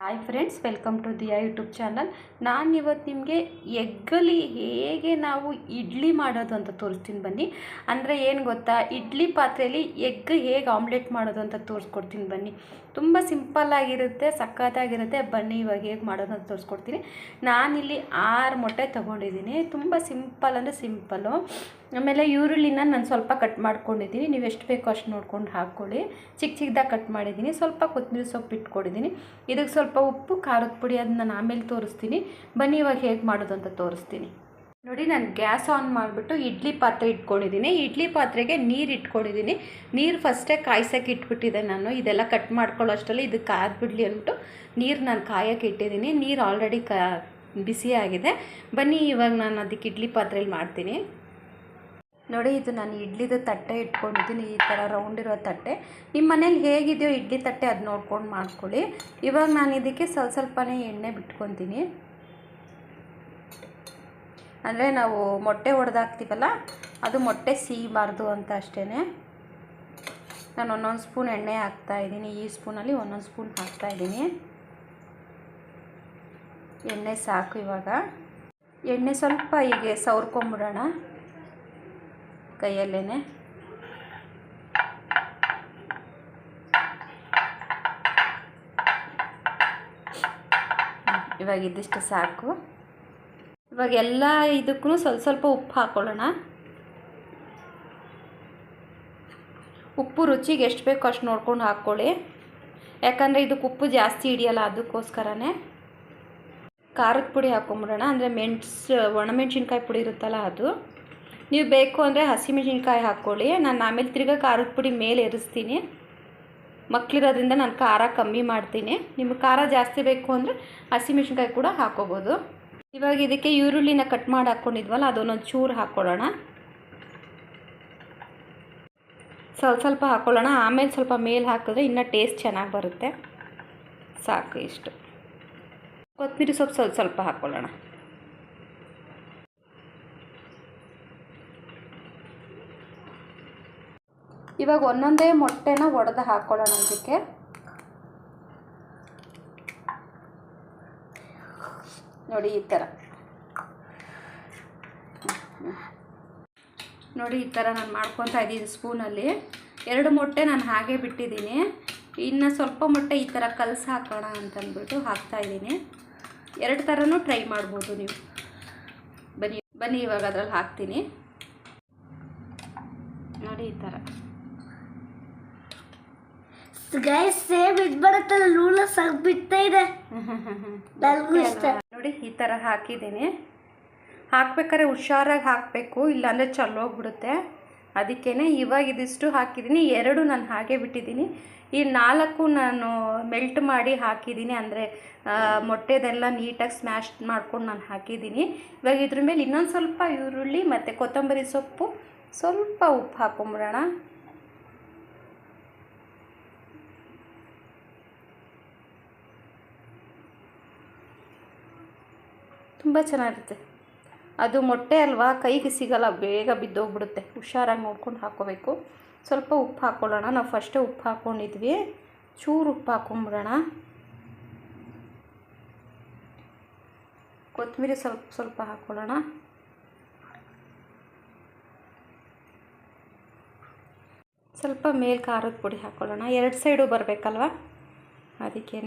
Hi friends welcome to Diya YouTube channel ನಾನು ಇವತ್ತು ನಿಮಗೆ ಎಗ್ಗಲ್ಲಿ ಹೇಗೆ ನಾವು ಇಡ್ಲಿ ಮಾಡೋದು ಅಂತ ತೋರಿಸ್ತೀನಿ ಬನ್ನಿ. ಅಂದರೆ ಏನು ಗೊತ್ತಾ? ಇಡ್ಲಿ ಪಾತ್ರೆಯಲ್ಲಿ ಎಗ್ ಹೇಗೆ ಆಮ್ಲೆಟ್ ಮಾಡೋದು ಅಂತ ತೋರಿಸ್ಕೊಡ್ತೀನಿ ಬನ್ನಿ. ತುಂಬ ಸಿಂಪಲ್ಲಾಗಿರುತ್ತೆ ಸಖತ್ತಾಗಿರುತ್ತೆ ಬನ್ನಿ, ಇವಾಗ ಹೇಗೆ ಮಾಡೋದು ಅಂತ ತೋರಿಸ್ಕೊಡ್ತೀನಿ. ನಾನಿಲ್ಲಿ ಆರು ಮೊಟ್ಟೆ ತೊಗೊಂಡಿದ್ದೀನಿ. ತುಂಬ ಸಿಂಪಲ್ ಅಂದರೆ ಸಿಂಪಲ್ಲು ಆಮೇಲೆ ಈರುಳ್ಳಿನ ನಾನು ಸ್ವಲ್ಪ ಕಟ್ ಮಾಡ್ಕೊಂಡಿದ್ದೀನಿ. ನೀವು ಎಷ್ಟು ಬೇಕೋ ಅಷ್ಟು ನೋಡ್ಕೊಂಡು ಹಾಕ್ಕೊಳ್ಳಿ. ಚಿಕ್ಕ ಚಿಕ್ಕದಾಗಿ ಕಟ್ ಮಾಡಿದ್ದೀನಿ. ಸ್ವಲ್ಪ ಕೊತ್ತಂಬರಿ ಸೊಪ್ಪು ಇಟ್ಕೊಂಡಿದ್ದೀನಿ. ಇದಕ್ಕೆ ಸ್ವಲ್ಪ ಉಪ್ಪು, ಖಾರದ ಪುಡಿ ಅದನ್ನ ನಾನು ಆಮೇಲೆ ತೋರಿಸ್ತೀನಿ. ಬನ್ನಿ, ಇವಾಗ ಹೇಗೆ ಮಾಡೋದು ಅಂತ ತೋರಿಸ್ತೀನಿ. ನೋಡಿ, ನಾನು ಗ್ಯಾಸ್ ಆನ್ ಮಾಡಿಬಿಟ್ಟು ಇಡ್ಲಿ ಪಾತ್ರೆ ಇಟ್ಕೊಂಡಿದ್ದೀನಿ. ಇಡ್ಲಿ ಪಾತ್ರೆಗೆ ನೀರು ಇಟ್ಕೊಂಡಿದ್ದೀನಿ. ನೀರು ಫಸ್ಟೇ ಕಾಯ್ಸೋಕೆ ಇಟ್ಬಿಟ್ಟಿದೆ ನಾನು. ಇದೆಲ್ಲ ಕಟ್ ಮಾಡ್ಕೊಳ್ಳೋ ಅಷ್ಟರಲ್ಲಿ ಇದು ಕಾದ್ಬಿಡ್ಲಿ ಅಂದ್ಬಿಟ್ಟು ನೀರು ನಾನು ಕಾಯೋಕೆ ಇಟ್ಟಿದ್ದೀನಿ. ನೀರು ಆಲ್ರೆಡಿ ಕಾ ಬಿಸಿಯಾಗಿದೆ ಬನ್ನಿ, ಇವಾಗ ನಾನು ಅದಕ್ಕೆ ಇಡ್ಲಿ ಪಾತ್ರೆಯಲ್ಲಿ ಮಾಡ್ತೀನಿ. ನೋಡಿ, ಇದು ನಾನು ಇಡ್ಲಿದು ತಟ್ಟೆ ಇಟ್ಕೊಂಡಿದ್ದೀನಿ. ಈ ಥರ ರೌಂಡ್ ಇರೋ ತಟ್ಟೆ. ನಿಮ್ಮ ಮನೇಲಿ ಹೇಗಿದೆಯೋ ಇಡ್ಲಿ ತಟ್ಟೆ ಅದು ನೋಡ್ಕೊಂಡು ಮಾಡ್ಕೊಳ್ಳಿ. ಇವಾಗ ನಾನು ಇದಕ್ಕೆ ಸ್ವಲ್ಪ ಸ್ವಲ್ಪನೇ ಎಣ್ಣೆ ಬಿಟ್ಕೊತೀನಿ. ಅಂದರೆ ನಾವು ಮೊಟ್ಟೆ ಒಡೆದಾಕ್ತೀವಲ್ಲ ಅದು ಮೊಟ್ಟೆ ಸೀಬಾರ್ದು ಅಂತ ಅಷ್ಟೇ ನಾನು ಒಂದೊಂದು ಸ್ಪೂನ್ ಎಣ್ಣೆ ಹಾಕ್ತಾ ಇದ್ದೀನಿ. ಈ ಸ್ಪೂನಲ್ಲಿ ಒಂದೊಂದು ಸ್ಪೂನ್ ಹಾಕ್ತಾಯಿದ್ದೀನಿ ಎಣ್ಣೆ ಸಾಕು ಇವಾಗ. ಎಣ್ಣೆ ಸ್ವಲ್ಪ ಹೀಗೆ ಸವರ್ಕೊಂಬಿಡೋಣ ಕೈಯಲ್ಲೇ ಇವಾಗ ಇದಿಷ್ಟು ಸಾಕು. ಇವಾಗ ಎಲ್ಲ ಇದಕ್ಕೂ ಸ್ವಲ್ಪ ಸ್ವಲ್ಪ ಉಪ್ಪು ಹಾಕ್ಕೊಳ್ಳೋಣ ಉಪ್ಪು ರುಚಿಗೆ ಎಷ್ಟು ಬೇಕೋ ಅಷ್ಟು ನೋಡ್ಕೊಂಡು ಹಾಕ್ಕೊಳ್ಳಿ. ಯಾಕಂದರೆ ಇದಕ್ಕೆ ಉಪ್ಪು ಜಾಸ್ತಿ ಹಿಡಿಯಲ್ಲ ಅದಕ್ಕೋಸ್ಕರನೇ. ಖಾರದ ಪುಡಿ ಹಾಕೊಂಬಿಡೋಣ, ಅಂದರೆ ಮೆಣಸು, ಒಣಮೆಣ್ಸಿನ್ಕಾಯಿ ಪುಡಿ ಇರುತ್ತಲ್ಲ ಅದು. ನೀವು ಬೇಕು ಅಂದರೆ ಹಸಿಮೆಣ್ಸಿನ್ಕಾಯಿ ಹಾಕ್ಕೊಳ್ಳಿ. ನಾನು ಆಮೇಲೆ ತಿರ್ಗಾ ಖಾರದ ಪುಡಿ ಮೇಲೆ ಎರಿಸ್ತೀನಿ. ಮಕ್ಕಳಿರೋದ್ರಿಂದ ನಾನು ಖಾರ ಕಮ್ಮಿ ಮಾಡ್ತೀನಿ. ನಿಮಗೆ ಖಾರ ಜಾಸ್ತಿ ಬೇಕು ಅಂದರೆ ಹಸಿಮೆಣ್ಸಿನ್ಕಾಯಿ ಕೂಡ ಹಾಕ್ಕೋಬೋದು ಇವಾಗ ಇದಕ್ಕೆ ಈರುಳ್ಳಿನ ಕಟ್ ಮಾಡಿ ಹಾಕ್ಕೊಂಡಿದ್ವಲ್ಲ ಅದನ್ನೊಂದು ಚೂರು ಹಾಕ್ಕೊಳ್ಳೋಣ ಸ್ವಲ್ಪ ಸ್ವಲ್ಪ ಹಾಕ್ಕೊಳ್ಳೋಣ ಆಮೇಲೆ ಸ್ವಲ್ಪ ಮೇಲೆ ಹಾಕಿದ್ರೆ ಇನ್ನೂ ಟೇಸ್ಟ್ ಚೆನ್ನಾಗಿ ಬರುತ್ತೆ. ಸಾಕು ಇಷ್ಟು. ಕೊತ್ತಂಬರಿ ಸೊಪ್ಪು ಸ್ವಲ್ಪ ಸ್ವಲ್ಪ ಹಾಕ್ಕೊಳ್ಳೋಣ ಇವಾಗ ಒಂದೊಂದೇ ಮೊಟ್ಟೆನ ಒಡೆದು ಹಾಕ್ಕೊಳ್ಳೋಣ ಇದಕ್ಕೆ. ನೋಡಿ ಈ ಥರ. ನೋಡಿ ಈ ಥರ ನಾನು ಮಾಡ್ಕೊತಾ ಇದ್ದೀನಿ ಸ್ಪೂನಲ್ಲಿ. ಎರಡು ಮೊಟ್ಟೆ ನಾನು ಹಾಗೆ ಬಿಟ್ಟಿದ್ದೀನಿ. ಇನ್ನು ಸ್ವಲ್ಪ ಮೊಟ್ಟೆ ಈ ಥರ ಕಲಸಿ ಹಾಕೋಣ ಅಂತಂದ್ಬಿಟ್ಟು ಹಾಕ್ತಾಯಿದ್ದೀನಿ ಎರಡು ಥರನೂ ಟ್ರೈ ಮಾಡ್ಬೋದು ನೀವು. ಬನ್ನಿ ಬನ್ನಿ ಇವಾಗ ಅದ್ರಲ್ಲಿ ಹಾಕ್ತೀನಿ. ನೋಡಿ ಈ ಥರ. ಗೈಸ್ ಸೇಮ್ ಇದು ಬರುತ್ತಲ್ಲ ನೂಡಲ್ಸ್ ಬಿಡ್ತಾ ಇದೆ. ನನಗೂ ಇಷ್ಟ. ನೋಡಿ, ಈ ಥರ ಹಾಕಿದ್ದೀನಿ. ಹಾಕ್ಬೇಕಾದ್ರೆ ಹುಷಾರಾಗಿ ಹಾಕಬೇಕು, ಇಲ್ಲಾಂದರೆ ಚಲ್ಲೋಗ್ಬಿಡುತ್ತೆ ಅದಕ್ಕೇ ಇವಾಗ ಇದಿಷ್ಟು ಹಾಕಿದ್ದೀನಿ. ಎರಡು ನಾನು ಹಾಗೆ ಬಿಟ್ಟಿದ್ದೀನಿ. ಈ ನಾಲ್ಕು ನಾನು ಮೆಲ್ಟ್ ಮಾಡಿ ಹಾಕಿದ್ದೀನಿ. ಅಂದರೆ ಮೊಟ್ಟೆದೆಲ್ಲ ನೀಟಾಗಿ ಸ್ಮ್ಯಾಶ್ ಮಾಡ್ಕೊಂಡು ನಾನು ಹಾಕಿದ್ದೀನಿ. ಇವಾಗ ಇದ್ರ ಮೇಲೆ ಇನ್ನೊಂದು ಸ್ವಲ್ಪ ಈರುಳ್ಳಿ ಮತ್ತು ಕೊತ್ತಂಬರಿ ಸೊಪ್ಪು, ಸ್ವಲ್ಪ ಉಪ್ಪು ಹಾಕೊಂಬಿಡೋಣ. ತುಂಬ ಚೆನ್ನಾಗಿರುತ್ತೆ. ಅದು ಮೊಟ್ಟೆ ಅಲ್ವಾ? ಕೈಗೆ ಸಿಗಲ್ಲ, ಬೇಗ ಬಿದ್ದೋಗ್ಬಿಡುತ್ತೆ. ಹುಷಾರಾಗಿ ನೋಡ್ಕೊಂಡು ಹಾಕ್ಕೋಬೇಕು. ಸ್ವಲ್ಪ ಉಪ್ಪು ಹಾಕ್ಕೊಳ್ಳೋಣ. ನಾವು ಫಸ್ಟೇ ಉಪ್ಪು ಹಾಕ್ಕೊಂಡಿದ್ವಿ. ಚೂರು ಉಪ್ಪು ಹಾಕ್ಕೊಂಬಿಡೋಣ. ಕೊತ್ತಂಬರಿ ಸ್ವಲ್ಪ ಸ್ವಲ್ಪ ಹಾಕ್ಕೊಳ್ಳೋಣ. ಸ್ವಲ್ಪ ಮೇಲೆ ಖಾರದ ಪುಡಿ ಹಾಕ್ಕೊಳ್ಳೋಣ. ಎರಡು ಸೈಡು ಬರಬೇಕಲ್ವ? ಅದಕ್ಕೇ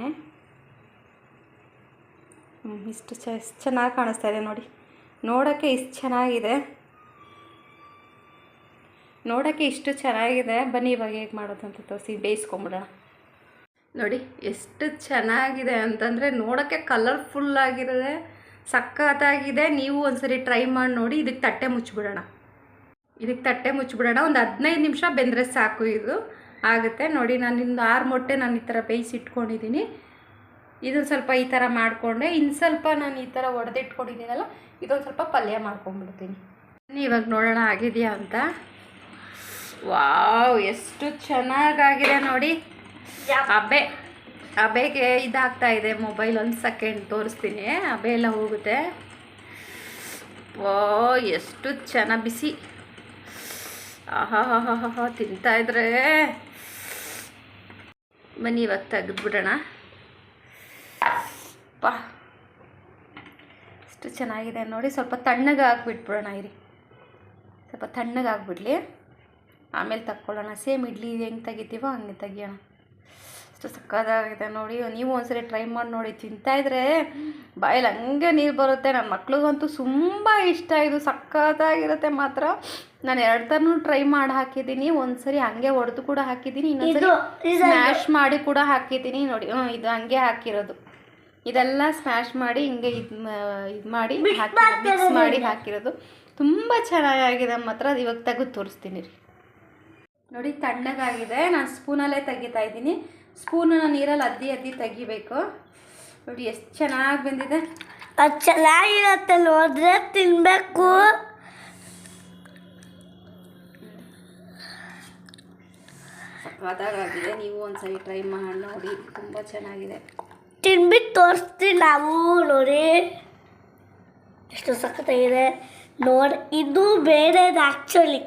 ಇಷ್ಟು ಚ ಎಷ್ಟು ಚೆನ್ನಾಗಿ ಕಾಣಿಸ್ತಾ ಇದೆ ನೋಡಿ. ನೋಡೋಕ್ಕೆ ಇಷ್ಟು ಚೆನ್ನಾಗಿದೆ. ನೋಡೋಕ್ಕೆ ಇಷ್ಟು ಚೆನ್ನಾಗಿದೆ. ಬನ್ನಿ, ಇವಾಗ ಹೇಗೆ ಮಾಡೋದು ಅಂತ ತೋರಿಸಿ, ಬೇಯಿಸ್ಕೊಂಬಿಡೋಣ. ನೋಡಿ, ಎಷ್ಟು ಚೆನ್ನಾಗಿದೆ ಅಂತಂದರೆ ನೋಡೋಕ್ಕೆ ಆಗಿರೋದೆ ಸಖತ್ತಾಗಿದೆ. ನೀವು ಒಂದ್ಸರಿ ಟ್ರೈ ಮಾಡಿ ನೋಡಿ, ಇದಕ್ಕೆ ತಟ್ಟೆ ಮುಚ್ಚಿಬಿಡೋಣ. ಇದಕ್ಕೆ ತಟ್ಟೆ ಮುಚ್ಚಿಬಿಡೋಣ. ಒಂದು ಹದಿನೈದು ನಿಮಿಷ ಬೆಂದರೆ ಸಾಕು ಇದು. ಆಗುತ್ತೆ. ನೋಡಿ ನಾನು ಇಂದು ಆರು ಮೊಟ್ಟೆ ನಾನು ಈ ಥರ ಬೇಯಿಸಿ ಇಟ್ಕೊಂಡಿದ್ದೀನಿ ಇದೊಂದು ಸ್ವಲ್ಪ ಈ ಥರ ಮಾಡಿಕೊಂಡೆ. ಇನ್ನು ಸ್ವಲ್ಪ ನಾನು ಈ ಥರ ಒಡೆದಿಟ್ಕೊಂಡಿದ್ದೀನಲ್ಲ, ಇದೊಂದು ಸ್ವಲ್ಪ ಪಲ್ಯ ಮಾಡ್ಕೊಂಡ್ಬಿಡ್ತೀನಿ. ಇವಾಗ ನೋಡೋಣ ಆಗಿದೆಯಾ ಅಂತ? ವಾವ್, ಎಷ್ಟು ಚೆನ್ನಾಗಾಗಿದೆ ನೋಡಿ. ಅಬೆ, ಅಬೆಗೆ ಇದಾಗ್ತಾ ಇದೆ ಮೊಬೈಲ್ ಒಂದು ಸೆಕೆಂಡ್ ತೋರಿಸ್ತೀನಿ. ಅಬೆ ಎಲ್ಲ ಹೋಗುತ್ತೆ. ಓ ಎಷ್ಟು ಚೆನ್ನಾಗಿ ಬಿಸಿ. ಆಹಾ ಹಾ ಹಾ ಹಾ ತಿಂತಾ ಇದ್ರೆ. ಬನ್ನಿ, ಇವಾಗ ತೆಗೆದ್ಬಿಡೋಣ. ಪಾ ಎಷ್ಟು ಚೆನ್ನಾಗಿದೆ ನೋಡಿ ಸ್ವಲ್ಪ ತಣ್ಣಗೆ ಹಾಕ್ಬಿಟ್ಬಿಡೋಣ ಇರಿ. ಸ್ವಲ್ಪ ತಣ್ಣಗೆ ಆಗ್ಬಿಡ್ಲಿ ಆಮೇಲೆ ತಕ್ಕೊಳ್ಳೋಣ. ಸೇಮ್ ಇಡ್ಲಿ ಹೆಂಗೆ ತೆಗಿತೀವೋ ಹಂಗೆ ತೆಗಿಯೋಣ. ಅಷ್ಟು ಸಕ್ಕದಾಗಿದೆ ನೋಡಿ. ನೀವು ಒಂದ್ಸರಿ ಟ್ರೈ ಮಾಡಿ ನೋಡಿ. ತಿಂತಾಯಿದ್ರೆ ಬಾಯಲ್ಲಿ ಹಂಗೆ ನೀರು ಬರುತ್ತೆ. ನನ್ನ ಮಕ್ಳಿಗಂತೂ ತುಂಬ ಇಷ್ಟ. ಇದು ಸಕ್ಕತ್ತಾಗಿರುತ್ತೆ ಮಾತ್ರ. ನಾನು ಎರಡು ಥರನೂ ಟ್ರೈ ಮಾಡಿ ಹಾಕಿದ್ದೀನಿ. ಒಂದ್ಸರಿ ಹಂಗೆ ಹೊಡೆದು ಕೂಡ ಹಾಕಿದ್ದೀನಿ. ಇನ್ನೊಂದ್ಸರಿ ಸ್ಮ್ಯಾಶ್ ಮಾಡಿ ಕೂಡ ಹಾಕಿದ್ದೀನಿ. ನೋಡಿ ಹ್ಞೂ ಇದು ಹಂಗೆ ಹಾಕಿರೋದು. ಇದೆಲ್ಲ ಸ್ಮ್ಯಾಶ್ ಮಾಡಿ ಹಿಂಗೆ ಇದು ಇದು ಮಾಡಿ ಮಿಕ್ಸ್ ಮಾಡಿ ಹಾಕಿರೋದು. ತುಂಬ ಚೆನ್ನಾಗಿದೆ ಮಾತ್ರ ಅದು ಇವಾಗ ತೆಗೆದು ತೋರಿಸ್ತೀನಿ ರೀ. ನೋಡಿ ತಣ್ಣಗಾಗಿದೆ. ನಾನು ಸ್ಪೂನಲ್ಲೇ ತೆಗಿತಾ ಇದ್ದೀನಿ. ಸ್ಪೂನನ್ನ ನೀರಲ್ಲಿ ಅದ್ದಿ ಅದ್ದಿ ತೆಗಿಬೇಕು. ನೋಡಿ ಎಷ್ಟು ಚೆನ್ನಾಗಿ ಬಂದಿದೆ. ಅದು ಚೆನ್ನಾಗಿರತ್ತೆ ನೋಡಿದ್ರೆ ತಿನ್ಬೇಕು. ಸಕ್ಕತ್ತಾಗಿದೆ ನೀವು ಒಂದ್ಸರಿ ಟ್ರೈ ಮಾಡಿ ನೋಡಿ. ತುಂಬ ಚೆನ್ನಾಗಿದೆ. ತಿನ್ಬಿಟ್ಟು ತೋರಿಸ್ತೀವಿ ನಾವು ನೋಡಿ. ಎಷ್ಟು ಸಖತ್ತಾಗಿದೆ. ನೋಡಿ ಇದು ಬೇರೆದು ಆ್ಯಕ್ಚುಲಿ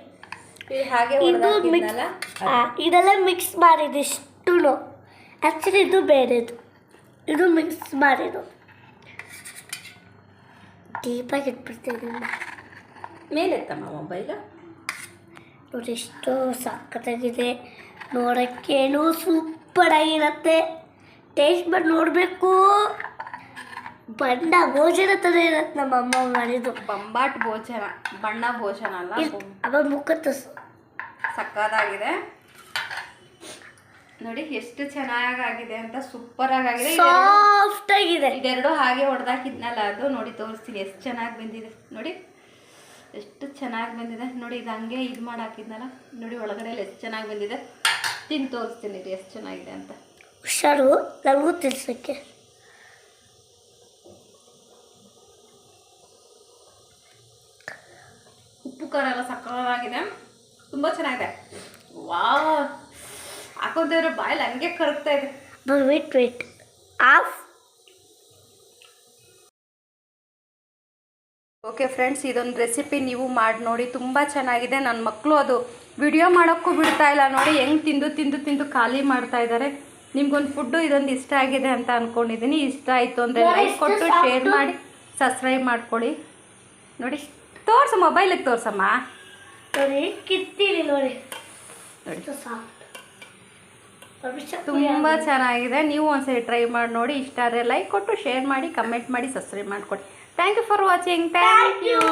ಇದು ಮಿಕ್ಸ್ ಇದೆಲ್ಲ ಮಿಕ್ಸ್ ಮಾಡಿದ್ದು ಇಷ್ಟು ಆ್ಯಕ್ಚುಲಿ ಇದು ಬೇರೆದು. ಇದು ಮಿಕ್ಸ್ ಮಾಡಿದ್ದು. ಡೀಪಾಗಿ ಇಟ್ಬಿಡ್ತೀನಿ ಮೇಲೆತ್ತಮ್ಮ ಮೊಬೈಲು ನೋಡಿ ಎಷ್ಟು ಸಖತ್ತಾಗಿದೆ. ನೋಡೋಕ್ಕೇನು ಸೂಪರ್ ಆಗಿರುತ್ತೆ. ಟೇಸ್ಟ್ ಮಾಡಿ ನೋಡಬೇಕು. ಬಣ್ಣ ಭೋಜನ ಥರ ಇರತ್ತೆ ನಮ್ಮ ಅಮ್ಮ ಮಾಡಿದ್ದು. ಬಂಬಾಟ್ ಭೋಜನ ಬಣ್ಣ ಭೋಜನ ಅಲ್ಲ ಅವ ಮುಖ ಸಕ್ಕದಾಗಿದೆ ನೋಡಿ ಎಷ್ಟು ಚೆನ್ನಾಗಾಗಿದೆ ಅಂತ ಸೂಪರ್ ಆಗಿದೆ ಸಾಫ್ಟ್ ಆಗಿದೆ. ಇದೆರಡು ಹಾಗೆ ಹೊಡೆದಾಕಿದ್ನಲ್ಲ ಅದು ನೋಡಿ ತೋರಿಸ್ತೀನಿ ಎಷ್ಟು ಚೆನ್ನಾಗಿ ಬಂದಿದೆ. ನೋಡಿ ಎಷ್ಟು ಚೆನ್ನಾಗಿ ಬಂದಿದೆ. ನೋಡಿ ಇದು ಹಂಗೆ ಇದು ಮಾಡಿ ಹಾಕಿದ್ನಲ್ಲ ನೋಡಿ ಒಳಗಡೆ ಎಷ್ಟು ಚೆನ್ನಾಗಿ ಬಂದಿದೆ. ತಿಂದು ತೋರಿಸ್ತೀನಿ ಎಷ್ಟು ಚೆನ್ನಾಗಿದೆ ಅಂತ. ಹುಷಾರು ನನಗೂ ತಿಳಿಸೋಕ್ಕೆ. ಉಪ್ಪು ಖಾರ ಎಲ್ಲ ಸಕ್ಕತ್ತಾಗಿದೆ. ತುಂಬ ಚೆನ್ನಾಗಿದೆ. ವಾ ಹಾಕೊಂತಿದ್ರೆ ಬಾಯಲ್ಲಿ ಹಂಗೆ ಕರಗ್ತಾ ಇದೆ. Wait wait off. Okay friends ಇದೊಂದು ರೆಸಿಪಿ ನೀವು ಮಾಡಿ ನೋಡಿ ತುಂಬ ಚೆನ್ನಾಗಿದೆ. ನನ್ನ ಮಕ್ಕಳು ಅದು ವಿಡಿಯೋ ಮಾಡೋಕ್ಕೂ ಬಿಡ್ತಾ ಇಲ್ಲ. ನೋಡಿ ಹೆಂಗೆ ತಿಂದು ತಿಂದು ತಿಂದು ಖಾಲಿ ಮಾಡ್ತಾ ಇದ್ದಾರೆ ನಿಮ್ಗೊಂದು ಫುಡ್ಡು ಇದೊಂದು ಇಷ್ಟ ಆಗಿದೆ ಅಂತ ಅಂದ್ಕೊಂಡಿದ್ದೀನಿ ಇಷ್ಟ ಆಯಿತು ಅಂದರೆ ಲೈಕ್ ಕೊಟ್ಟು ಶೇರ್ ಮಾಡಿ ಸಬ್ಸ್ಕ್ರೈಬ್ ಮಾಡ್ಕೊಳ್ಳಿ. ನೋಡಿ ತೋರ್ಸು ಮೊಬೈಲಿಗೆ ತೋರ್ಸಮ್ಮ. ನೋಡಿ ಕಿತ್ತೀನಿ ನೋಡಿ. ನೋಡಿ. ಸಾಫ್ಟ್. ತುಂಬ ಚೆನ್ನಾಗಿದೆ. ನೀವು ಒಂದ್ಸರಿ ಟ್ರೈ ಮಾಡಿ ನೋಡಿ. ಇಷ್ಟ ಆದರೆ ಲೈಕ್ ಕೊಟ್ಟು ಶೇರ್ ಮಾಡಿ ಕಮೆಂಟ್ ಮಾಡಿ ಸಬ್ಸ್ಕ್ರೈಬ್ ಮಾಡ್ಕೊಳ್ಳಿ thank you for watching thank you